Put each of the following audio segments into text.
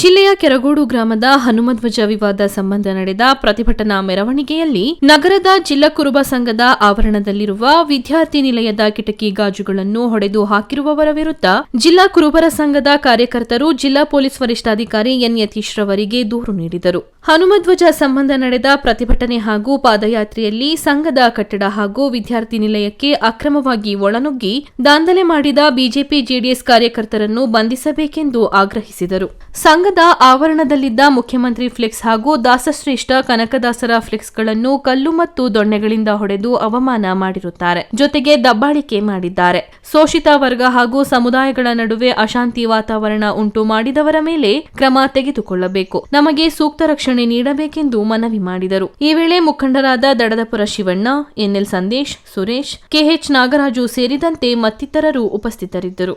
ಜಿಲ್ಲೆಯ ಕೆರಗೋಡು ಗ್ರಾಮದ ಹನುಮಧ್ವಜ ವಿವಾದ ಸಂಬಂಧ ನಡೆದ ಪ್ರತಿಭಟನಾ ಮೆರವಣಿಗೆಯಲ್ಲಿ ನಗರದ ಜಿಲ್ಲಾ ಕುರುಬ ಸಂಘದ ಆವರಣದಲ್ಲಿರುವ ವಿದ್ಯಾರ್ಥಿ ನಿಲಯದ ಕಿಟಕಿ ಗಾಜುಗಳನ್ನು ಹೊಡೆದು ಹಾಕಿರುವವರ ವಿರುದ್ಧ ಜಿಲ್ಲಾ ಕುರುಬರ ಸಂಘದ ಕಾರ್ಯಕರ್ತರು ಜಿಲ್ಲಾ ಪೊಲೀಸ್ ವರಿಷ್ಠಾಧಿಕಾರಿ ಎನ್ ಯತೀಶ್ ರವರಿಗೆ ದೂರು ನೀಡಿದರು. ಹನುಮಧ್ವಜ ಸಂಬಂಧ ನಡೆದ ಪ್ರತಿಭಟನೆ ಹಾಗೂ ಪಾದಯಾತ್ರೆಯಲ್ಲಿ ಸಂಘದ ಕಟ್ಟಡ ಹಾಗೂ ವಿದ್ಯಾರ್ಥಿ ನಿಲಯಕ್ಕೆ ಅಕ್ರಮವಾಗಿ ಒಳನುಗ್ಗಿ ದಾಂಧಲೆ ಮಾಡಿದ ಬಿಜೆಪಿ ಜೆಡಿಎಸ್ ಕಾರ್ಯಕರ್ತರನ್ನು ಬಂಧಿಸಬೇಕೆಂದು ಆಗ್ರಹಿಸಿದರು. ಸಂಘದ ಆವರಣದಲ್ಲಿದ್ದ ಮುಖ್ಯಮಂತ್ರಿ ಫ್ಲೆಕ್ಸ್ ಹಾಗೂ ದಾಸಶ್ರೇಷ್ಠ ಕನಕದಾಸರ ಫ್ಲೆಕ್ಸ್ಗಳನ್ನು ಕಲ್ಲು ಮತ್ತು ದೊಣ್ಣೆಗಳಿಂದ ಹೊಡೆದು ಅವಮಾನ ಮಾಡಿರುತ್ತಾರೆ. ಜೊತೆಗೆ ದಬ್ಬಾಳಿಕೆ ಮಾಡಿದ್ದಾರೆ. ಶೋಷಿತ ವರ್ಗ ಹಾಗೂ ಸಮುದಾಯಗಳ ನಡುವೆ ಅಶಾಂತಿ ವಾತಾವರಣ ಉಂಟು ಮಾಡಿದವರ ಮೇಲೆ ಕ್ರಮ ತೆಗೆದುಕೊಳ್ಳಬೇಕು. ನಮಗೆ ಸೂಕ್ತ ರಕ್ಷಣೆ ನೀಡಬೇಕೆಂದು ಮನವಿ ಮಾಡಿದರು. ಈ ವೇಳೆ ಮುಖಂಡರಾದ ದಡದಪುರ ಶಿವಣ್ಣ, ಎನ್ಎಲ್ ಸಂದೇಶ್, ಸುರೇಶ್, ಕೆಎಚ್ ನಾಗರಾಜು ಸೇರಿದಂತೆ ಮತ್ತಿತರರು ಉಪಸ್ಥಿತರಿದ್ದರು.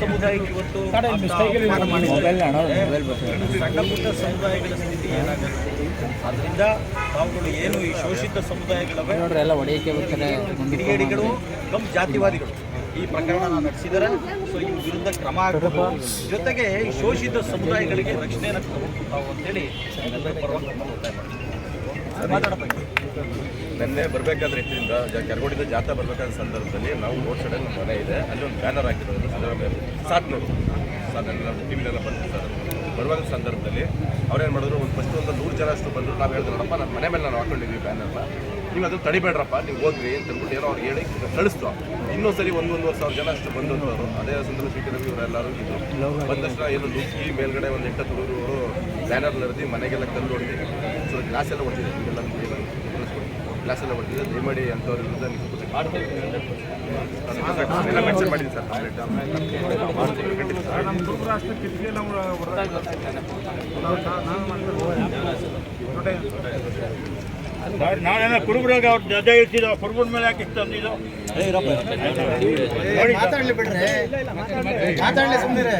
ಸಮುದಾಯಕ್ಕೆ ಇವತ್ತು ಸಣ್ಣ ಪುಟ್ಟ ಸಮುದಾಯಗಳ ಸ್ಥಿತಿ ಏನಾಗುತ್ತೆ? ಅದರಿಂದ ತಾವುಗಳು ಏನು ಈ ಶೋಷಿತ ಸಮುದಾಯಗಳವೆ? ಕಿಡಿಗೇಡಿಗಳು ಕಮ್ ಜಾತಿವಾದಿಗಳು. ಈ ಪ್ರಕರಣ ನಡೆಸಿದರೆ ಸೊ ಇವ್ರ ವಿರುದ್ಧ ಕ್ರಮ ಆಗಬೇಕು ಜೊತೆಗೆ ಈ ಶೋಷಿತ ಸಮುದಾಯಗಳಿಗೆ ರಕ್ಷಣೆಯನ್ನು ಕೊಡಬೇಕು ತಾವು ಅಂತೇಳಿ ಎಲ್ಲರ ಪರವಾಗಿ ಮಾತಾಡಬೇಕು ನಿನ್ನೆ ಬರಬೇಕಾದ್ರೆ ಇದರಿಂದ ಕೆರಗೋಡಿಂದ ಜಾಥಾ ಬರಬೇಕಾದ ಸಂದರ್ಭದಲ್ಲಿ ನಾವು ರೋಡ್ ಸೈಡಲ್ಲಿ ನಮ್ಮ ಮನೆ ಇದೆ. ಅಲ್ಲಿ ಒಂದು ಬ್ಯಾನರ್ ಹಾಕಿರೋದು. ಅದರ ಮೇಲೆ ಸಾತ್ನೂರು ಸಾತ್ ನಮ್ಮ ಟಿವಿಲೆಲ್ಲ ಬಂತು ಸರ್. ಬರುವಾಗ ಸಂದರ್ಭದಲ್ಲಿ ಅವ್ರೇನು ಮಾಡಿದ್ರು, ಒಂದು ಫಸ್ಟ್ ಒಂದು ನೂರು ಜನ ಅಷ್ಟು ಬಂದರು. ನಾವು ಹೇಳಿದ್ರು ನೋಡಪ್ಪ ನಮ್ಮ ಮನೆ ಮೇಲೆ ನಾವು ಹಾಕೊಂಡಿದ್ವಿ ಬ್ಯಾನರ್ನ ನೀವು ಅದನ್ನು ತಡಿಬೇಡ್ರಪ್ಪ, ನೀವು ಹೋಗ್ರಿ ಅಂತ ಅಂದ್ಬಿಟ್ಟು ಏನೋ ಅವ್ರಿಗೆ ಹೇಳಿ ಕಳಿಸ್ತು. ಇನ್ನೊಂದು ಸರಿ ಒಂದು ಒಂದೂವರೆ ಸಾವಿರ ಜನ ಅಷ್ಟು ಬಂದು ಅವರು. ಅದೇ ಸಂದರ್ಭ ಸಿ ಟಿ ರವಿ ಇವರೆಲ್ಲರೂ ಬಂದ ತಕ್ಷಣ ಏನು ನುಗ್ಗಿ ಮೇಲ್ಗಡೆ ಒಂದು ಎಂಟತ್ತು ಹುಡುಗರು ಬ್ಯಾನರ್ ನಡೆದು ಮನೆಗೆಲ್ಲ ಕಲ್ಲು ಹೊಡೆದು, ಸೊ ಗ್ಲಾಸ್ ಎಲ್ಲ ಹೊಡೆದಿದೆ ಇದೆಲ್ಲ ಗ್ಲಾಸ್ ಎಲ್ಲ ಹೊಡೆದಿದೆ ದಯಮಾಡಿ ಅಂಥವ್ರ ವಿರುದ್ಧ ಎಲ್ಲ ಮೆನ್ಷನ್ ಮಾಡಿದ್ದೀನಿ ಸರ್ ಖಂಡಿತ ನಾವೇನೋ ಕುರುಬರಾಗ ಅವ್ರು ಜೊತೆ ಇರ್ತಿದ್ದೋ ಕುರುಬ್ರ ಮೇಲೆ ಯಾಕೆ ಇಷ್ಟು ತಂದಿದ್ದು ಮಾತಾಡ್ಲಿ ಬಿಡ್ರಿ ಮಾತಾಡ್ಲಿ ಸುಮ್ಮನೆ